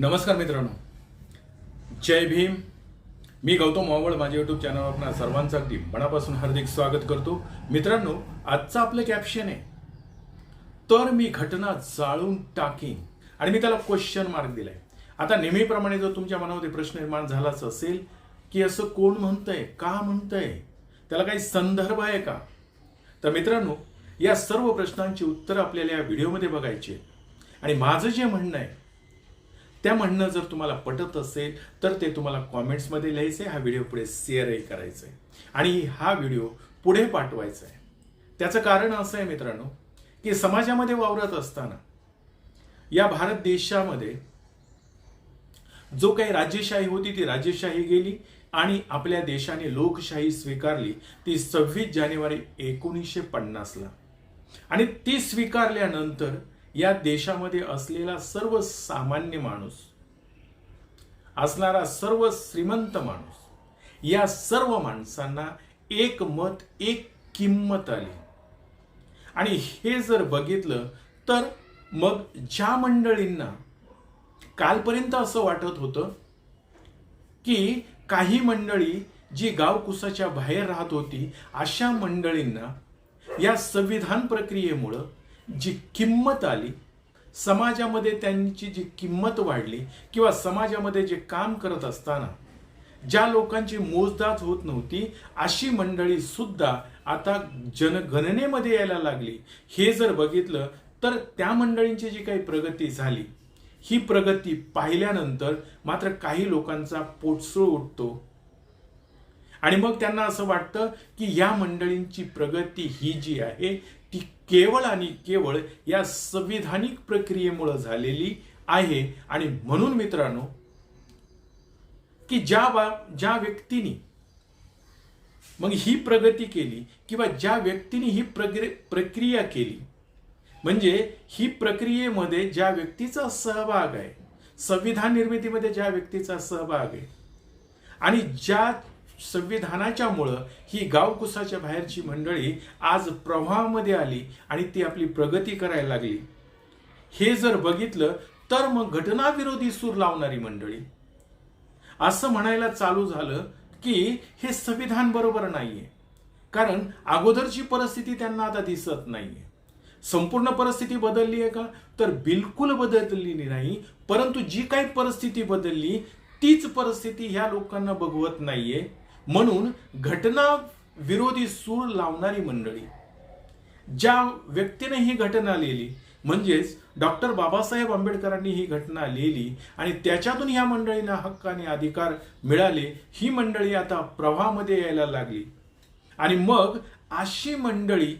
नमस्कार मित्रांनो. जय भीम. मी गौतम मावळ माझ्या युट्यूब चॅनलवर आपणा सर्वांचं अगदी मनापासून हार्दिक स्वागत करतो. मित्रांनो आजचं आपलं कॅप्शन आहे तर मी घटना जाळून टाकीन. आणि मी त्याला क्वेश्चन मार्क दिलाय. आता नेहमीप्रमाणे जर तुमच्या मनामध्ये प्रश्न निर्माण झालाच असेल की असं कोण म्हणतंय का म्हणतंय त्याला काही संदर्भ आहे का? तर मित्रांनो या सर्व प्रश्नांची उत्तरं आपल्याला या व्हिडिओमध्ये बघायची आणि माझं जे म्हणणं आहे त्या म्हणणं जर तुम्हाला पटत असेल तर ते तुम्हाला कॉमेंट्समध्ये लिहायचं आहे हा व्हिडिओ पुढे शेअरही करायचा आहे आणि हा व्हिडिओ पुढे पाठवायचा आहे त्याचं कारण असं आहे मित्रांनो की समाजामध्ये वावरत असताना या भारत देशामध्ये जो काही राज्यशाही होती ती राज्यशाही गेली आणि आपल्या देशाने लोकशाही स्वीकारली ती सव्वीस जानेवारी एकोणीसशे पन्नासला. आणि ती स्वीकारल्यानंतर या देशामध्ये असलेला सर्व सामान्य माणूस असणारा सर्व श्रीमंत माणूस या सर्व माणसांना एक मत एक किंमत आली. आणि हे जर बघितलं तर मग ज्या मंडळींना कालपर्यंत असं वाटत होतं की काही मंडळी जी गावकुसाच्या बाहेर राहत होती अशा मंडळींना या संविधान प्रक्रियेमुळं जी किंमत आली समाजामध्ये त्यांची जी किंमत वाढली किंवा समाजामध्ये जे काम करत असताना ज्या लोकांची मोजदाच होत नव्हती अशी मंडळी सुद्धा आता जनगणनेमध्ये यायला लागली. हे जर बघितलं तर त्या मंडळींची जी काही प्रगती झाली ही प्रगती पाहिल्यानंतर मात्र काही लोकांचा पोटसूळ उठतो. आणि मग त्यांना असं वाटतं की या मंडळींची प्रगती ही जी आहे ती केवळ आणि केवळ या संविधानिक प्रक्रियेमुळे झालेली आहे. आणि म्हणून मित्रांनो की ज्या बा ज्या व्यक्तीने मग ही प्रगती केली किंवा ज्या व्यक्तीने ही प्रक्रि प्रक्रिया केली म्हणजे ही प्रक्रियेमध्ये ज्या व्यक्तीचा सहभाग आहे संविधान निर्मितीमध्ये ज्या व्यक्तीचा सहभाग आहे आणि ज्या संविधानाच्यामुळं ही गावकुसाच्या बाहेरची मंडळी आज प्रवाहामध्ये आली आणि ती आपली प्रगती करायला लागली. हे जर बघितलं तर मग घटनाविरोधी सूर लावणारी मंडळी. असं म्हणायला चालू झालं की हे संविधान बरोबर नाहीये. कारण अगोदरची परिस्थिती त्यांना आता दिसत नाहीये. संपूर्ण परिस्थिती बदलली आहे का? तर बिलकुल बदललेली नाही. परंतु जी काही परिस्थिती बदलली तीच परिस्थिती ह्या लोकांना बघवत नाहीये. म्हणून घटना विरोधी सूर लावणारी मंडळी ज्या व्यक्तीने ही घटना लिहिली म्हणजेच डॉक्टर बाबासाहेब आंबेडकरांनी ही घटना लिहिली आणि त्याच्यातून ह्या मंडळींना हक्क आणि अधिकार मिळाले ही मंडळी आता प्रवाहामध्ये यायला लागली. आणि मग अशी मंडळी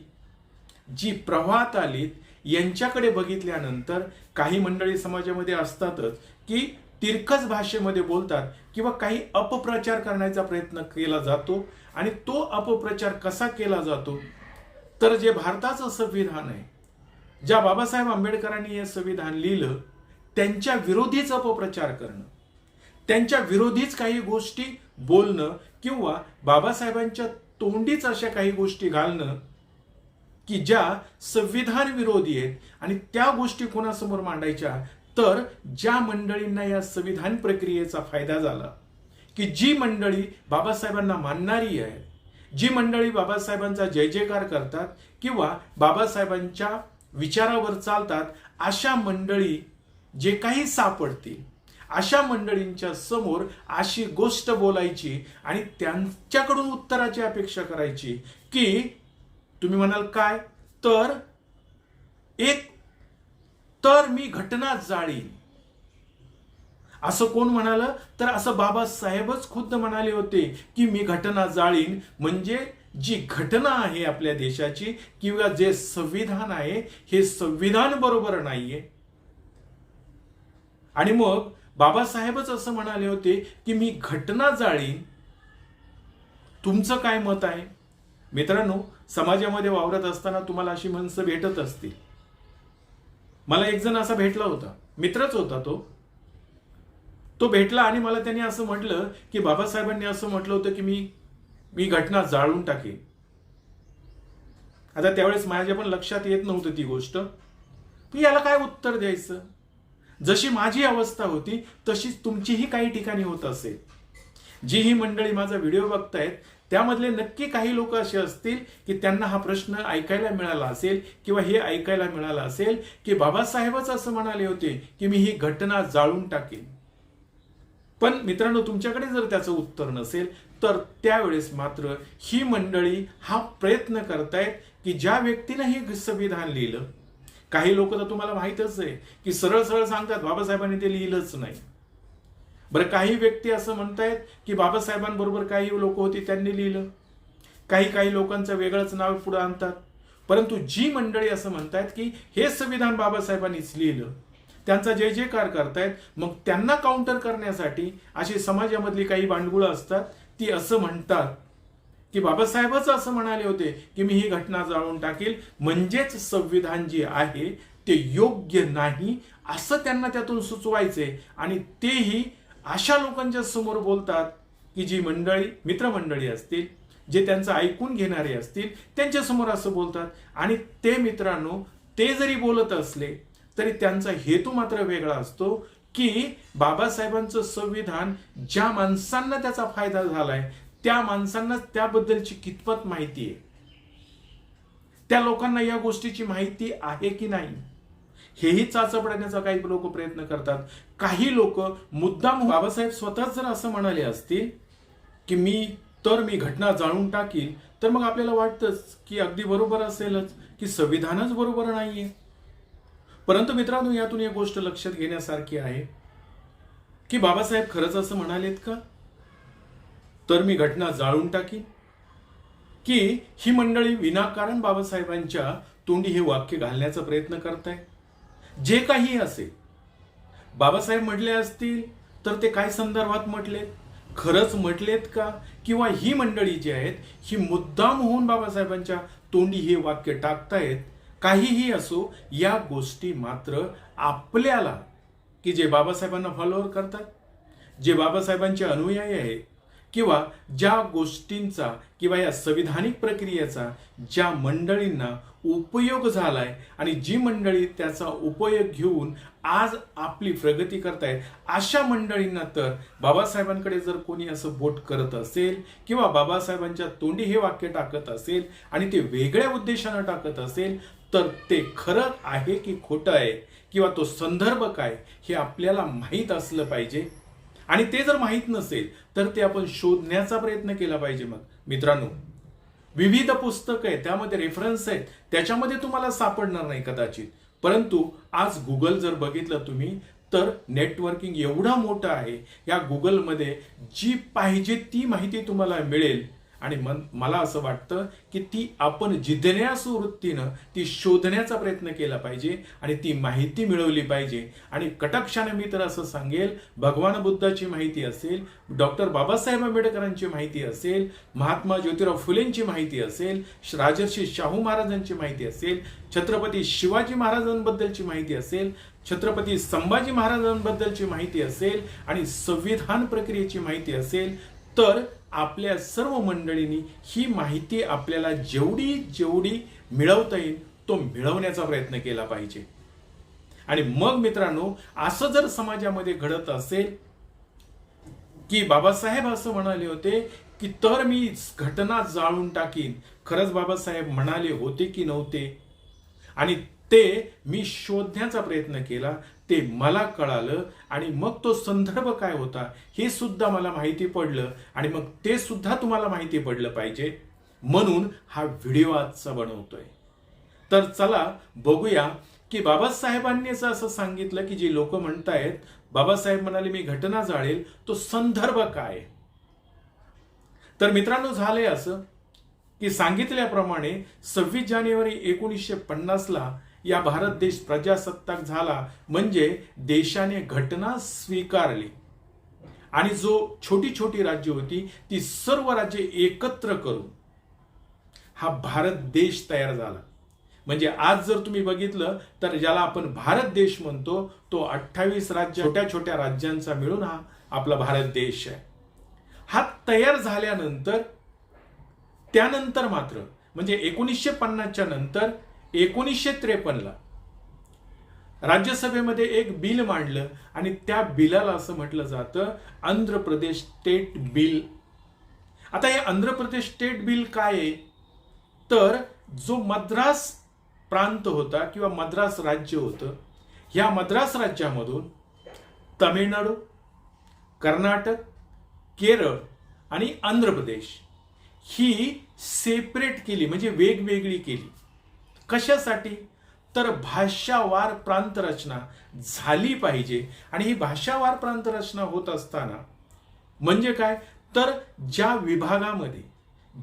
जी प्रवाहात आलीत यांच्याकडे बघितल्यानंतर काही मंडळी समाजामध्ये असतातच की तिरकस भाषेमध्ये बोलतात किंवा काही अपप्रचार करण्याचा प्रयत्न केला जातो आणि तो अपप्रचार कसा केला जातो? तर जे भारताचं संविधान आहे ज्या बाबासाहेब आंबेडकरांनी हे संविधान लिहिलं त्यांच्या विरोधीच अपप्रचार करणं त्यांच्या विरोधीच काही गोष्टी बोलणं किंवा बाबासाहेबांच्या तोंडीच अशा काही गोष्टी घालणं की ज्या संविधान विरोधी आहेत आणि त्या गोष्टी कोणासमोर मांडायच्या? तर ज्या मंडळींना या संविधान प्रक्रियेचा फायदा झाला की जी मंडळी बाबासाहेबांना मानणारी आहे जी मंडळी बाबासाहेबांचा जय जयकार करतात किंवा बाबासाहेबांच्या विचारावर चालतात अशा मंडळी जे काही सापडतील अशा मंडळींच्या समोर अशी गोष्ट बोलायची आणि त्यांच्याकडून उत्तराची अपेक्षा करायची की तुम्ही म्हणाल काय? तर एक तर मी घटना जाळीन. असं कोण म्हणालं? तर असं बाबासाहेबच खुद्द म्हणाले होते की मी घटना जाळीन. म्हणजे जी घटना आहे आपल्या देशाची किंवा जे संविधान आहे हे संविधान बरोबर नाहीये. आणि मग बाबासाहेबच असं म्हणाले होते की मी घटना जाळीन. तुमचं काय मत आहे? मित्रांनो समाजामध्ये वावरत असताना तुम्हाला अशी माणसं भेटत असतील. मला एक जण असा भेटला होता. मित्रच होता तो. तो भेटला आणि मला त्यांनी असं म्हटलं की बाबासाहेबांनी असं म्हटलं होतं की मी मी घटना जाळून टाकेन. आता त्यावेळेस माझ्या पण लक्षात येत नव्हतं ती गोष्ट. मी याला काय उत्तर द्यायचं? जशी माझी अवस्था होती तशीच तुमचीही काही ठिकाणी होत असेल. जी ही मंडळी माझा व्हिडिओ बघतायत त्यामधले नक्की काही लोक असे असतील की त्यांना हा प्रश्न ऐकायला मिळाला असेल किंवा हे ऐकायला मिळालं असेल की बाबासाहेबच असं म्हणाले होते की मी ही घटना जाळून टाकेन. पण मित्रांनो तुमच्याकडे जर त्याचं उत्तर नसेल तर त्यावेळेस मात्र ही मंडळी हा प्रयत्न करतायत की ज्या व्यक्तीनं हे संविधान लिहिलं काही लोक तर तुम्हाला माहीतच आहे की सरळ सरळ सांगतात बाबासाहेबांनी ते लिहिलंच नाही. बरं काही व्यक्ती असं म्हणतायत की बाबासाहेबांबरोबर काही लोक होती त्यांनी लिहिलं. काही काही लोकांचं वेगळंच नाव पुढे आणतात. परंतु जी मंडळी असं म्हणतायत की हे संविधान बाबासाहेबांनीच लिहिलं. त्यांचा जय जयकार करतायत. मग त्यांना काउंटर करण्यासाठी अशी समाजामधली काही भांडगुळं असतात ती असं म्हणतात की बाबासाहेबच असं म्हणाले होते की मी ही घटना जाळून टाकेल. म्हणजेच संविधान जे आहे ते योग्य नाही असं त्यांना त्यातून सुचवायचे आणि तेही अशा लोकांच्या समोर बोलतात की जी मंडळी मित्रमंडळी असतील जे त्यांचं ऐकून घेणारे असतील त्यांच्यासमोर असं बोलतात. आणि ते मित्रांनो ते जरी बोलत असले तरी त्यांचा हेतू मात्र वेगळा असतो की बाबासाहेबांचं संविधान ज्या माणसांना त्याचा फायदा झालाय त्या माणसांना त्याबद्दलची कितपत माहिती आहे? त्या लोकांना या गोष्टीची माहिती आहे की नाही? हेही चाचपडण्याचा काही लोक प्रयत्न करतात. काही लोक मुद्दाम बाबासाहेब स्वतःच जर असं म्हणाले असतील की मी तर मी घटना जाणून टाकील तर मग आपल्याला वाटतंच की अगदी बरोबर असेलच की संविधानच बरोबर नाहीये. परंतु मित्रांनो यातून एक गोष्ट लक्षात घेण्यासारखी आहे की बाबासाहेब खरंच असं म्हणालेत का? तर मी घटना जाळून टाकीन. की ही मंडळी विनाकारण बाबासाहेबांच्या तोंडी हे वाक्य घालण्याचा प्रयत्न करताय जे काही असेल. बाबासाहेब म्हटले असतील तर ते काय संदर्भात म्हटलेत खरंच म्हटलेत का? किंवा ही मंडळी जी आहेत ही मुद्दाम होऊन बाबासाहेबांच्या तोंडी हे वाक्य टाकतायत? काहीही असो या गोष्टी मात्र आपल्याला की जे बाबासाहेबांना फॉलोअर करतात जे बाबासाहेबांचे अनुयायी आहेत किंवा ज्या गोष्टींचा किंवा या संविधानिक प्रक्रियेचा ज्या मंडळींना उपयोग झालाय आणि जी मंडळी त्याचा उपयोग घेऊन आज आपली प्रगती करतायत अशा मंडळींना तर बाबासाहेबांकडे जर कोणी असं बोट करत असेल किंवा बाबासाहेबांच्या तोंडी हे वाक्य टाकत असेल आणि ते वेगळ्या उद्देशानं टाकत असेल तर ते खरं आहे की खोटं आहे किंवा तो संदर्भ काय हे आपल्याला माहीत असलं पाहिजे. आणि ते जर माहीत नसेल तर ते आपण शोधण्याचा प्रयत्न केला पाहिजे मग. मित्रांनो विविध पुस्तकं आहेत त्यामध्ये रेफरन्स आहेत. त्याच्यामध्ये तुम्हाला सापडणार नाही कदाचित. परंतु आज गुगल जर बघितलं तुम्ही तर नेटवर्किंग एवढं मोठं आहे या गुगलमध्ये जी पाहिजे ती माहिती तुम्हाला मिळेल. आणि मन मला असं वाटतं की ती आपण जिज्ञासू वृत्तीनं ती शोधण्याचा प्रयत्न केला पाहिजे आणि ती माहिती मिळवली पाहिजे. आणि कटाक्षाने मी तर असं सांगेल भगवान बुद्धाची माहिती असेल डॉक्टर बाबासाहेब आंबेडकरांची माहिती असेल महात्मा ज्योतिराव फुलेंची माहिती असेल राजर्षी शाहू महाराजांची माहिती असेल छत्रपती शिवाजी महाराजांबद्दलची माहिती असेल छत्रपती संभाजी महाराजांबद्दलची माहिती असेल आणि संविधान प्रक्रियेची माहिती असेल तर आपल्या सर्व मंडळींनी ही माहिती आपल्याला जेवढी जेवढी मिळवता येईल तो मिळवण्याचा प्रयत्न केला पाहिजे. आणि मग मित्रांनो असं जर समाजामध्ये घडत असेल की बाबासाहेब असं म्हणाले होते की तर मी घटना जाळून टाकीन. खरंच बाबासाहेब म्हणाले होते की नव्हते. आणि ते मी शोधण्याचा प्रयत्न केला ते मला कळालं आणि मग तो संदर्भ काय होता हे सुद्धा मला माहिती पडलं आणि मग ते सुद्धा तुम्हाला माहिती पडलं पाहिजे. म्हणून हा व्हिडिओ आजचा बनवतोय. तर चला बघूया की बाबासाहेबांनीच असं सांगितलं की जे लोक म्हणतायत बाबासाहेब म्हणाले मी घटना जाळेल तो संदर्भ काय? तर मित्रांनो झालंय असं की सांगितल्याप्रमाणे सव्वीस जानेवारी एकोणीसशे पन्नासला या भारत देश प्रजासत्ताक झाला म्हणजे देशाने घटना स्वीकारली. आणि जो छोटी छोटी राज्य होती ती सर्व राज्ये एकत्र करून हा भारत देश तयार झाला. म्हणजे आज जर तुम्ही बघितलं तर ज्याला आपण भारत देश म्हणतो तो अठ्ठावीस राज्य छोट्या छोट्या राज्यांचा मिळून हा आपला भारत देश आहे. हा तयार झाल्यानंतर त्यानंतर मात्र म्हणजे एकोणीसशे पन्नासच्या नंतर एकोणीसशे त्रेपन्नला राज्यसभेमध्ये एक बिल मांडलं आणि त्या बिलाला असं म्हटलं जातं आंध्र प्रदेश स्टेट बिल. आता हे आंध्र प्रदेश स्टेट बिल काय आहे? तर जो मद्रास प्रांत होता किंवा मद्रास राज्य होतं ह्या मद्रास राज्यामधून तमिळनाडू कर्नाटक केरळ आणि आंध्र प्रदेश ही सेपरेट केली म्हणजे वेगवेगळी केली. कशासाठी? तर भाषावार प्रांतरचना झाली पाहिजे. आणि ही भाषावार प्रांतरचना होत असताना म्हणजे काय? तर ज्या विभागामध्ये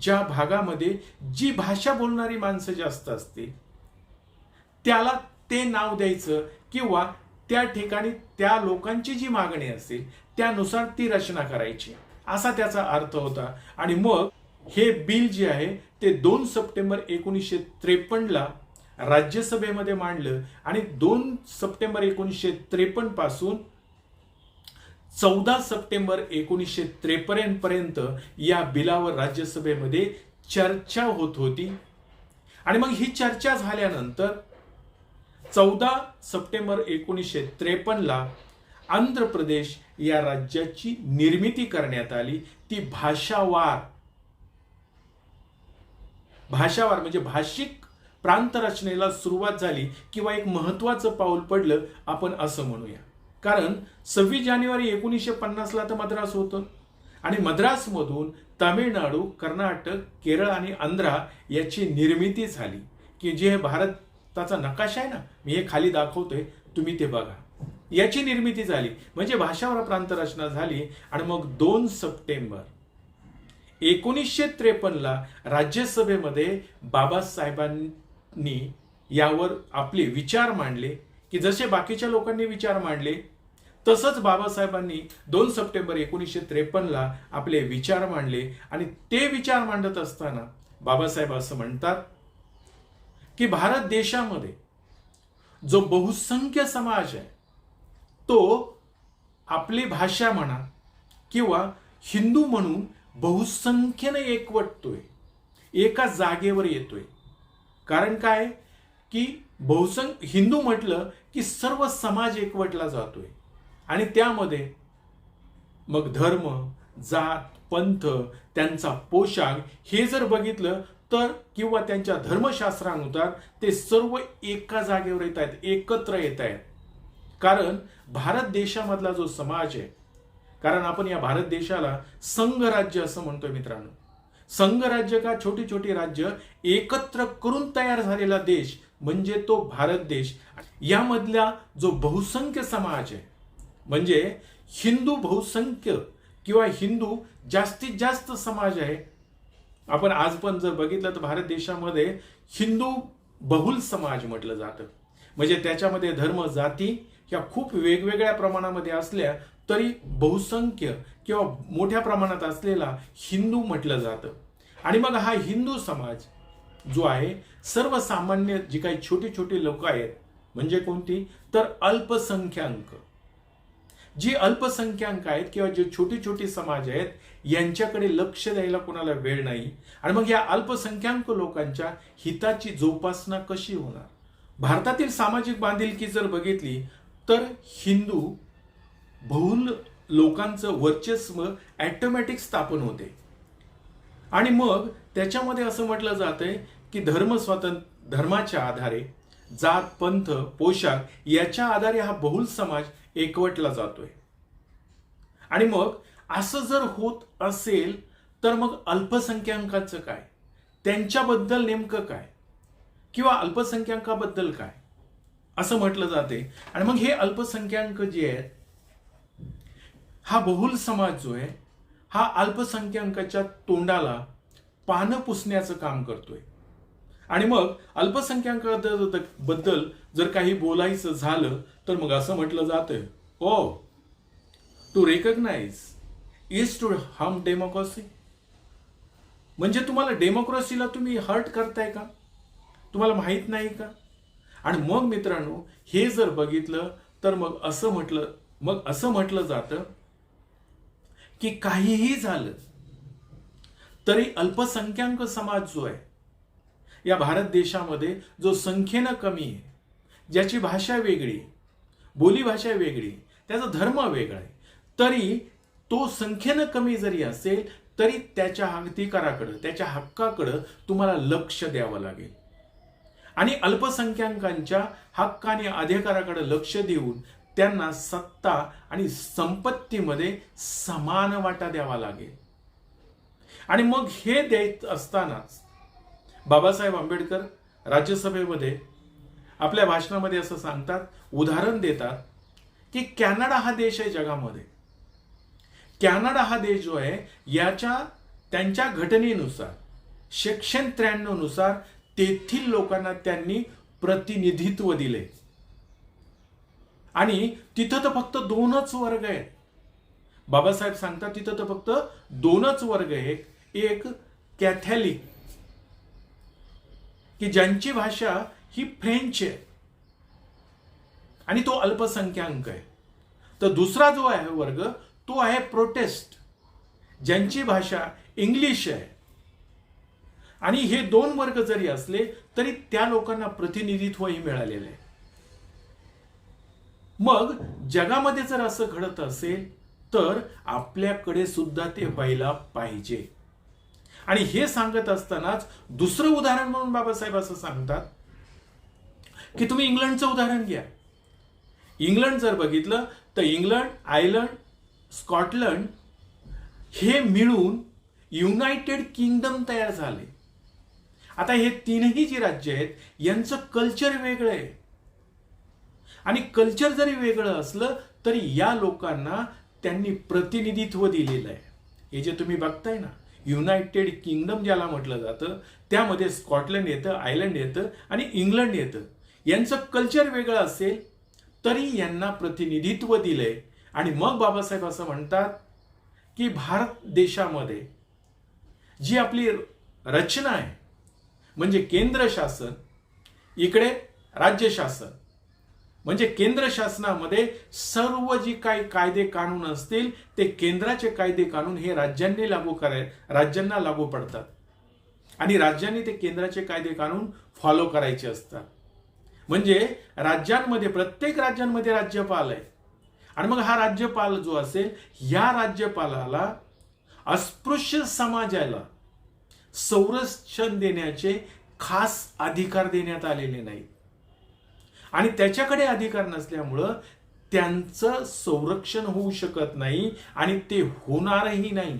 ज्या भागामध्ये जी भाषा बोलणारी माणसं जास्त असतील त्याला ते नाव द्यायचं किंवा त्या ठिकाणी त्या लोकांची जी मागणी असेल त्यानुसार ती रचना करायची. असा त्याचा अर्थ होता. आणि मग हे बिल जे आहे ते दोन सप्टेंबर एकोणीसशे त्रेपन्नला राज्यसभेमध्ये मांडलं आणि दोन सप्टेंबर एकोणीसशे त्रेपन्नपासून चौदा सप्टेंबर एकोणीसशे त्रेपन्न पर्यंत या बिलावर राज्यसभेमध्ये चर्चा होत होती. आणि मग ही चर्चा झाल्यानंतर चौदा सप्टेंबर एकोणीसशे त्रेपन्नला आंध्र प्रदेश या राज्याची निर्मिती करण्यात आली. ती भाषावार भाषावार म्हणजे भाषिक प्रांतरचनेला सुरुवात झाली किंवा एक महत्वाचं पाऊल पडलं आपण असं म्हणूया. कारण सव्वीस जानेवारी एकोणीसशे पन्नासला तर मद्रास होतं. आणि मद्रासमधून तामिळनाडू कर्नाटक केरळ आणि आंध्रा याची निर्मिती झाली. की जे हे भारताचा नकाशा आहे ना मी हे खाली दाखवतोय तुम्ही ते बघा. याची निर्मिती झाली. म्हणजे भाषावर प्रांतरचना झाली आणि मग दोन सप्टेंबर एकोणीसशे त्रेपन्नला राज्यसभेमध्ये बाबासाहेबांनी यावर आपले विचार मांडले की जसे बाकीच्या लोकांनी विचार मांडले तसंच बाबासाहेबांनी दोन सप्टेंबर एकोणीसशे त्रेपन्नला आपले विचार मांडले आणि ते विचार मांडत असताना बाबासाहेब असं म्हणतात की भारत देशामध्ये जो बहुसंख्य समाज आहे तो आपली भाषा म्हणा किंवा हिंदू म्हणून बहुसंख्येने एकवटतोय एका जागेवर येतोय. कारण काय? की बहुसं हिंदू म्हटलं की सर्व समाज एकवटला जातोय. आणि त्यामध्ये मग धर्म जात पंथ त्यांचा पोशाख हे जर बघितलं तर किंवा त्यांच्या धर्मशास्त्रानुसार ते सर्व एका जागेवर येत आहेत एकत्र येत आहेत कारण भारत देशामधला जो समाज आहे कारण आपण या भारत देशाला संघराज्य असं म्हणतोय मित्रांनो. संघराज्य का छोटी छोटी राज्य? एकत्र करून तयार झालेला देश म्हणजे तो भारत देश. यामधला जो बहुसंख्य समाज आहे म्हणजे हिंदू बहुसंख्य किंवा हिंदू जास्तीत जास्त समाज आहे. आपण आज पण जर बघितलं तर भारत देशामध्ये हिंदू बहुल समाज म्हटलं जातं. म्हणजे त्याच्यामध्ये धर्म जाती ह्या खूप वेगवेगळ्या प्रमाणामध्ये असल्या तरी बहुसंख्य किंवा मोठ्या प्रमाणात असलेला हिंदू म्हटलं जातं. आणि मग हा हिंदू समाज जो आहे सर्वसामान्य जी काही छोटी छोटी लोक आहेत म्हणजे कोणती? तर अल्पसंख्याक. जी अल्पसंख्याक आहेत किंवा जे छोटी छोटी समाज आहेत यांच्याकडे लक्ष द्यायला कोणाला वेळ नाही. आणि मग या अल्पसंख्याक लोकांच्या हिताची जोपासना कशी होणार? भारतातील सामाजिक बांधिलकी जर बघितली तर हिंदू बहुल लोकांचं वर्चस्व ॲटोमॅटिक स्थापन होते. आणि मग त्याच्यामध्ये असं म्हटलं जातंय की धर्म स्वातंत्र्य धर्माच्या आधारे जात पंथ पोशाख याच्या आधारे हा बहुल समाज एकवटला जातोय. आणि मग असं जर होत असेल तर मग अल्पसंख्याकांचं काय? त्यांच्याबद्दल नेमकं काय? किंवा अल्पसंख्याकाबद्दल काय? असं म्हटलं जाते आणि मग हे अल्पसंख्याक जे आहेत हा बहुल समाज जो आहे हा अल्पसंख्याकाच्या तोंडाला पानं पुसण्याचं काम करतोय. आणि मग अल्पसंख्याकाबद्दल जर काही बोलायचं झालं तर मग असं म्हटलं जातं ओ टू रेकग्नाइज इज टू हम डेमोक्रेसी म्हणजे तुम्हाला डेमोक्रेसीला तुम्ही हर्ट करताय का? तुम्हाला माहीत नाही का? आणि मग मित्रांनो हे जर बघितलं तर मग असं म्हटलं मग असं म्हटलं जातं की काहीही झालं तरी अल्पसंख्याक समाज जो आहे या भारत देशामध्ये जो संख्येनं कमी आहे ज्याची भाषा वेगळी बोलीभाषा वेगळी त्याचा धर्म वेगळा आहे तरी तो संख्येनं कमी जरी असेल तरी त्याच्या अधिकाराकडं त्याच्या हक्काकडं तुम्हाला लक्ष द्यावं लागेल. आणि अल्पसंख्याकांच्या हक्क आणि अधिकाराकडे लक्ष देऊन त्यांना सत्ता आणि संपत्तीमध्ये समान वाटा द्यावा लागेल. आणि मग हे देत असतानाच बाबासाहेब आंबेडकर राज्यसभेमध्ये आपल्या भाषणामध्ये असं सांगतात उदाहरण देतात की कॅनडा हा देश आहे जगामध्ये. कॅनडा हा देश जो आहे याच्या त्यांच्या घटनेनुसार सेक्शन त्र्याण्णवनुसार तेथील लोकांना त्यांनी प्रतिनिधित्व दिले. आणि तिथं तर फक्त दोनच वर्ग आहेत. बाबासाहेब सांगतात तिथं तर फक्त दोनच वर्ग आहेत. एक कॅथॅलिक. की ज्यांची भाषा ही फ्रेंच आहे. आणि तो अल्पसंख्याक आहे. तर दुसरा जो आहे वर्ग तो आहे प्रोटेस्ट. ज्यांची भाषा इंग्लिश आहे. आणि हे दोन वर्ग जरी असले तरी त्या लोकांना प्रतिनिधित्वही मिळालेलं आहे. मग जगामध्ये जर असं घडत असेल तर आपल्याकडे सुद्धा ते व्हायला पाहिजे. आणि हे सांगत असतानाच दुसरं उदाहरण म्हणून बाबासाहेब असं सांगतात की तुम्ही इंग्लंडचं उदाहरण घ्या. इंग्लंड जर बघितलं तर इंग्लंड आयर्लंड स्कॉटलंड हे मिळून युनायटेड किंगडम तयार झाले. आता हे तीनही जी राज्य आहेत यांचं कल्चर वेगळं आहे. आणि कल्चर जरी वेगळं असलं तरी या लोकांना त्यांनी प्रतिनिधित्व दिलेलं आहे. हे जे तुम्ही बघताय ना युनायटेड किंगडम ज्याला म्हटलं जातं त्यामध्ये स्कॉटलंड येतं आयर्लंड येतं आणि इंग्लंड येतं. यांचं कल्चर वेगळं असेल तरी यांना प्रतिनिधित्व दिलंय. आणि मग बाबासाहेब असं म्हणतात की भारत देशामध्ये जी आपली रचना आहे म्हणजे केंद्र शासन इकडे राज्य शासन म्हणजे केंद्र शासनामध्ये सर्व जी काही कायदे कानून असतील ते केंद्राचे कायदे कानून हे राज्यांनी लागू कराय राज्यांना लागू पडतात. आणि राज्यांनी ते केंद्राचे कायदे कानून फॉलो करायचे असतात. म्हणजे राज्यांमध्ये प्रत्येक राज्यांमध्ये राज्यपाल आहे. आणि मग हा राज्यपाल जो असेल या राज्यपालाला अस्पृश्य समाजाला संरक्षण देण्याचे खास अधिकार देण्यात आलेले नाहीत. आणि त्याच्याकडे अधिकार नसल्यामुळं त्यांचं संरक्षण होऊ शकत नाही आणि ते होणारही नाही.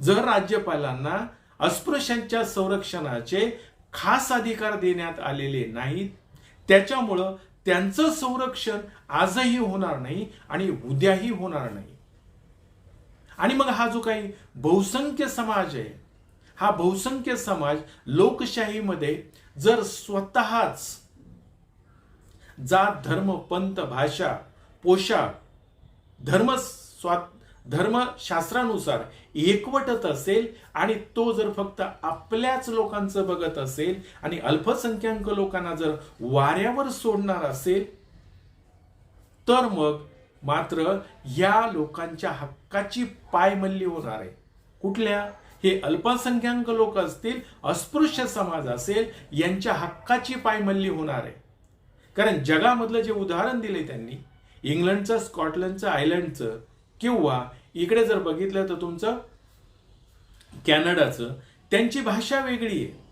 जर राज्यपालांना अस्पृश्यांच्या संरक्षणाचे खास अधिकार देण्यात आलेले नाहीत त्याच्यामुळं त्यांचं संरक्षण आजही होणार नाही आणि उद्याही होणार नाही. आणि मग हा जो काही बहुसंख्य समाज आहे हा बहुसंख्य समाज लोकशाहीमध्ये जर स्वतःच जात धर्म पंत भाषा पोशाख धर्म स्वा धर्मशास्त्रानुसार एकवटत असेल आणि तो जर फक्त आपल्याच लोकांचं बघत असेल आणि अल्पसंख्याक लोकांना जर वाऱ्यावर सोडणार असेल तर मग मात्र या लोकांच्या हक्काची पायमल्ली होणार आहे. कुठल्या? हे अल्पसंख्याक लोक असतील अस्पृश्य समाज असेल यांच्या हक्काची पायमल्ली होणार आहे. कारण जगामधलं जे उदाहरण दिले त्यांनी इंग्लंडचं स्कॉटलंडचं आयर्लंडचं किंवा इकडे जर बघितलं तर तुमचं कॅनडाचं त्यांची भाषा वेगळी आहे.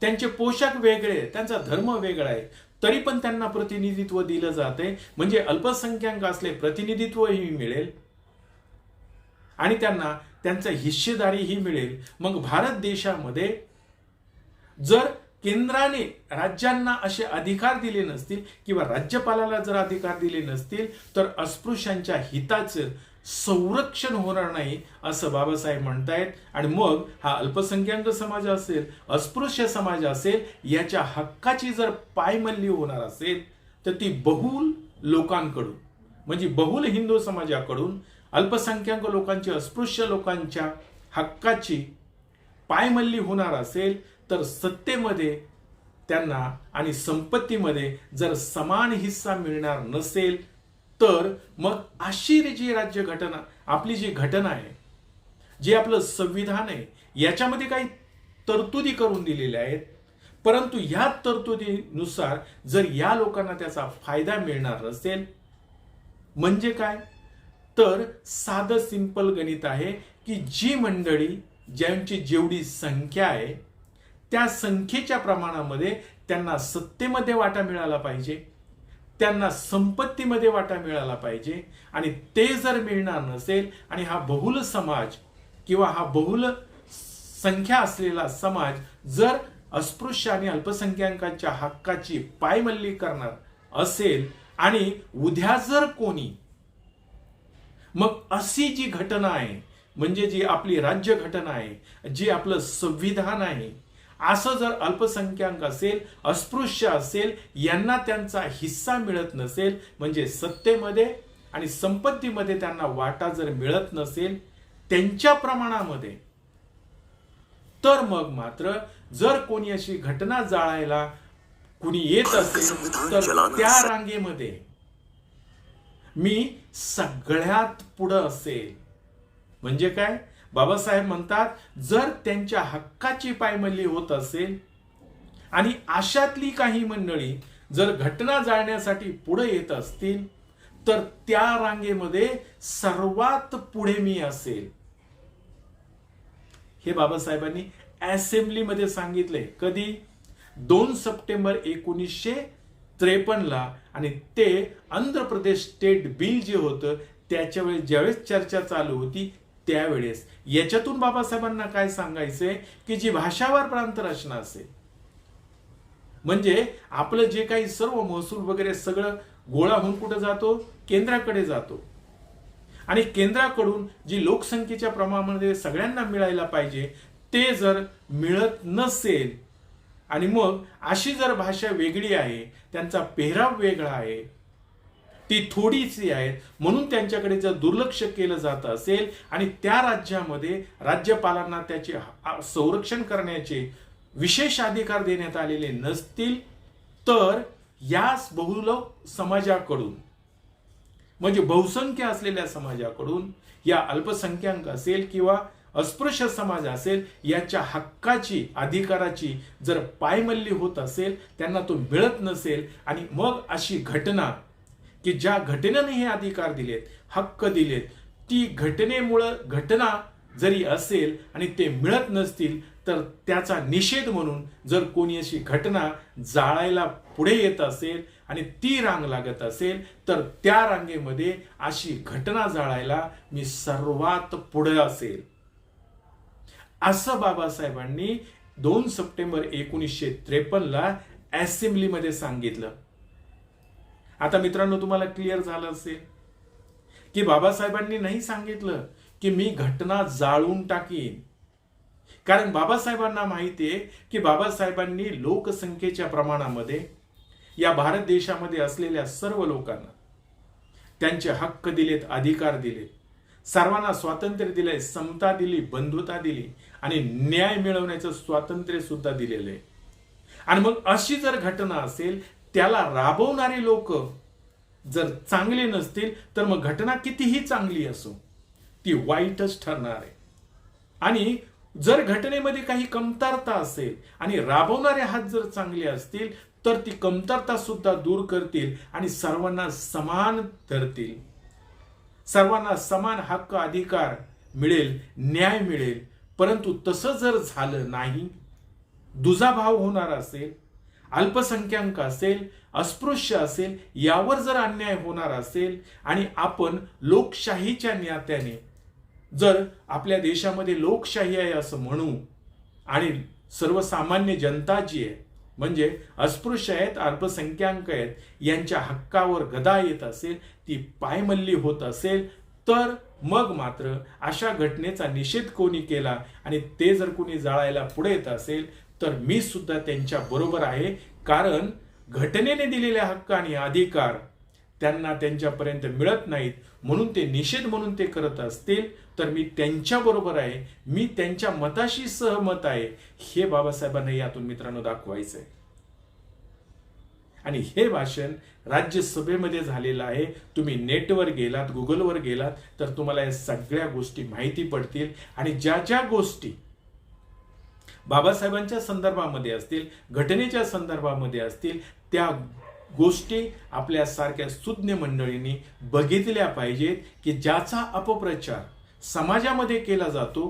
त्यांचे पोशाख वेगळे त्यांचा धर्म वेगळा आहे. तरी पण त्यांना प्रतिनिधित्व दिलं जाते म्हणजे अल्पसंख्याक असले प्रतिनिधित्वही मिळेल. आणि त्यांना त्यांचं हिस्सेदारीही मिळेल. मग भारत देशामध्ये जर केंद्राने राज्यांना असे अधिकार दिले नसतील किंवा राज्यपालाला जर अधिकार दिले नसतील तर अस्पृश्यांच्या हिताचं संरक्षण होणार नाही असं बाबासाहेब म्हणतायत. आणि मग हा अल्पसंख्याक समाज असेल अस्पृश्य समाज असेल याच्या हक्काची जर पायमल्ली होणार असेल तर ती बहुल लोकांकडून म्हणजे बहुल हिंदू समाजाकडून अल्पसंख्याक लोकांची अस्पृश्य लोकांच्या हक्काची पायमल्ली होणार असेल तर सत्तेमध्ये त्यांना आणि संपत्तीमध्ये जर समान हिस्सा मिळणार नसेल तर मग अशी जी राज्य घटना आपली जी घटना आहे जे आपलं संविधान आहे याच्यामध्ये काही तरतुदी करून दिलेल्या आहेत. परंतु या तरतुदीनुसार जर या लोकांना त्याचा फायदा मिळणार नसेल म्हणजे काय? तर साधं सिंपल गणित आहे की जी मंडळी ज्यांची जेवढी संख्या आहे त्या संख्येच्या प्रमाणामध्ये त्यांना सत्तेमध्ये वाटा मिळाला पाहिजे त्यांना संपत्तीमध्ये वाटा मिळाला पाहिजे आणि ते जर मिळणार नसेल आणि हा बहुल समाज किंवा हा बहुल संख्या असलेला समाज जर अस्पृश्य आणि अल्पसंख्याकांच्या हक्काची पायमल्ली करणार असेल आणि उद्या जर कोणी मग अशी जी घटना आहे म्हणजे जी आपली राज्य घटना आहे जी आपलं संविधान आहे असं जर अल्पसंख्याक असेल अस्पृश्य असेल यांना त्यांचा हिस्सा मिळत नसेल म्हणजे सत्तेमध्ये आणि संपत्तीमध्ये त्यांना वाटा जर मिळत नसेल त्यांच्या प्रमाणामध्ये तर मग मात्र जर कोणी अशी घटना जाळायला कुणी येत असेल तर त्या रांगेमध्ये मी सगळ्यात पुढं असेल. म्हणजे काय? बाबासाहेब म्हणतात जर त्यांच्या हक्काची पायमल्ली होत असेल आणि आशातली काही मंडळी जर घटना जाळण्यासाठी पुढे येत असतील तर त्या रांगेमध्ये सर्वात पुढे मी असेल. हे बाबासाहेबांनी असेंब्लीमध्ये सांगितले. कधी? दोन सप्टेंबर एकोणीसशे त्रेपन्नला. आणि ते आंध्र प्रदेश स्टेट बिल जे होतं त्याच्यावेळेस ज्यावेळेस चर्चा चालू होती त्यावेळेस याच्यातून बाबासाहेबांना काय सांगायचंय की जी भाषावर प्रांत रचना असेल म्हणजे आपलं जे काही सर्व महसूल वगैरे सगळं गोळा होऊन कुठं जातो? केंद्राकडे जातो. आणि केंद्राकडून जी लोकसंख्येच्या प्रमाणामध्ये सगळ्यांना मिळायला पाहिजे ते जर मिळत नसेल आणि मग अशी जर भाषा वेगळी आहे त्यांचा पेहराव वेगळा आहे ती थोडीशी आहेत. म्हणून त्यांच्याकडे जर दुर्लक्ष केलं जात असेल आणि त्या राज्यामध्ये राज्यपालांना त्याचे संरक्षण करण्याचे विशेष अधिकार देण्यात आलेले नसतील तर या बहुल समाजाकडून म्हणजे बहुसंख्य असलेल्या समाजाकडून या अल्पसंख्याक असेल किंवा अस्पृश्य समाज असेल याच्या हक्काची अधिकाराची जर पायमल्ली होत असेल त्यांना तो मिळत नसेल आणि मग अशी घटना की ज्या घटनेने हे अधिकार दिलेत हक्क दिलेत ती घटनेमुळं घटना जरी असेल आणि ते मिळत नसतील तर त्याचा निषेध म्हणून जर कोणी अशी घटना जाळायला पुढे येत असेल आणि ती रांग लागत असेल तर त्या रांगेमध्ये अशी घटना जाळायला मी सर्वात पुढे असेल. असं बाबासाहेबांनी दोन सप्टेंबर एकोणीसशे त्रेपन्नला असेंब्लीमध्ये सांगितलं. आता मित्रांनो तुम्हाला क्लिअर झालं असेल की बाबासाहेबांनी नाही सांगितलं की मी घटना जाळून टाकीन. कारण बाबासाहेबांना माहिती आहे की बाबासाहेबांनी लोकसंख्येच्या प्रमाणामध्ये या भारत देशामध्ये असलेल्या सर्व लोकांना त्यांचे हक्क दिलेत अधिकार दिलेत सर्वांना स्वातंत्र्य दिले समता दिली बंधुता दिली आणि न्याय मिळवण्याचं स्वातंत्र्य सुद्धा दिलेलं आहे. आणि मग अशी जर घटना असेल त्याला राबवणारे लोक जर चांगले नसतील तर मग घटना कितीही चांगली असो ती वाईटच ठरणार आहे. आणि जर घटनेमध्ये काही कमतरता असेल आणि राबवणारे हात जर चांगले असतील तर ती कमतरता सुद्धा दूर करतील आणि सर्वांना समान धरतील. सर्वांना समान हक्क अधिकार मिळेल न्याय मिळेल परंतु तसं जर झालं नाही दुजाभाव होणार असेल अल्पसंख्याक असेल अस्पृश्य असेल यावर जर अन्याय होणार असेल आणि आपण लोकशाहीच्या नात्याने जर आपल्या देशामध्ये लोकशाही आहे असं म्हणू आणि सर्वसामान्य जनता जी आहे म्हणजे अस्पृश्य आहेत अल्पसंख्याक आहेत यांच्या हक्कावर गदा येत असेल ती पायमल्ली होत असेल तर मग मात्र अशा घटनेचा निषेध कोणी केला आणि ते जर कोणी जाळायला पुढे येत असेल तर मी सुद्धा त्यांच्या बरोबर आहे कारण घटनेने दिलेले हक्क आणि अधिकार त्यांना त्यांच्यापर्यंत मिळत नाहीत म्हणून ते निषेध म्हणून ते करत असतील तर मी त्यांच्या बरोबर आहे मी त्यांच्या मताशी सहमत आहे. हे बाबासाहेबांना यातून मित्रांनो दाखवायचं आहे आणि हे भाषण राज्यसभेमध्ये झालेलं आहे. तुम्ही नेटवर गेलात गुगलवर गेलात तर तुम्हाला या सगळ्या गोष्टी माहिती पडतील. आणि ज्या ज्या गोष्टी बाबासाहेबांच्या संदर्भामध्ये असतील घटनेच्या संदर्भामध्ये असतील त्या गोष्टी आपल्यासारख्या सुज्ञ मंडळींनी बघितल्या पाहिजेत की ज्याचा अपप्रचार समाजामध्ये केला जातो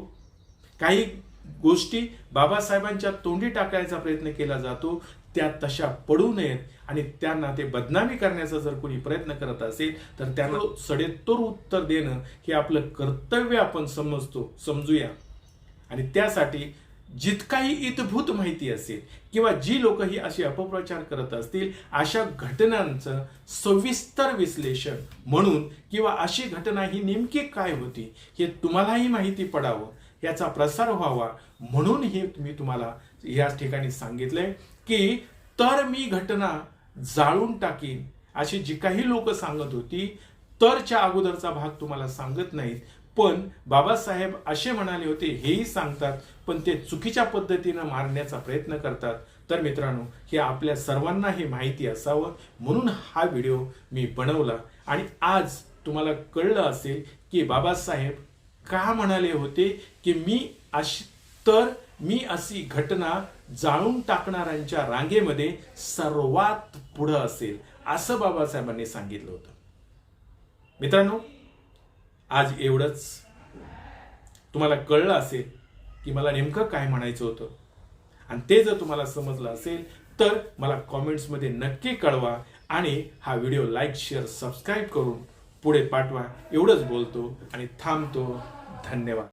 काही गोष्टी बाबासाहेबांच्या तोंडी टाकायचा प्रयत्न केला जातो त्या तशा पडू नयेत आणि त्यांना ते बदनामी करण्याचा जर कोणी प्रयत्न करत असेल तर त्यांना सडेतोर उत्तर देणं हे आपलं कर्तव्य आपण समजतो समजूया. आणि त्यासाठी जितकाही इतभूत माहिती असेल किंवा जी लोक ही अशी अपप्रचार करत असतील अशा घटनांचं सविस्तर विश्लेषण म्हणून किंवा अशी घटना ही नेमकी काय होती हे तुम्हालाही माहिती पडावं याचा प्रसार व्हावा म्हणून हे मी तुम्हाला या ठिकाणी सांगितलंय की तर मी घटना जाळून टाकीन अशी जी काही लोक सांगत होती तरच्या अगोदरचा भाग तुम्हाला सांगत नाहीत पण बाबासाहेब असे म्हणाले होते हेही सांगतात पण ते चुकीच्या पद्धतीनं मारण्याचा प्रयत्न करतात. तर मित्रांनो हे आपल्या सर्वांना हे माहिती असावं म्हणून हा व्हिडिओ मी बनवला. आणि आज तुम्हाला कळलं असेल की बाबासाहेब का म्हणाले होते की मी अशी तर मी अशी घटना जाळून टाकणाऱ्यांच्या रांगेमध्ये सर्वात पुढं असेल असं बाबासाहेबांनी सांगितलं होतं. मित्रांनो आज एवढंच. तुम्हाला कळलं असेल की मला नेमकं काय म्हणायचं होतं? आणि ते जर तुम्हाला समजलं असेल तर मला कॉमेंट्समध्ये नक्की कळवा आणि हा व्हिडिओ लाईक शेअर सबस्क्राईब करून पुढे पाठवा. एवढंच बोलतो आणि थांबतो. धन्यवाद.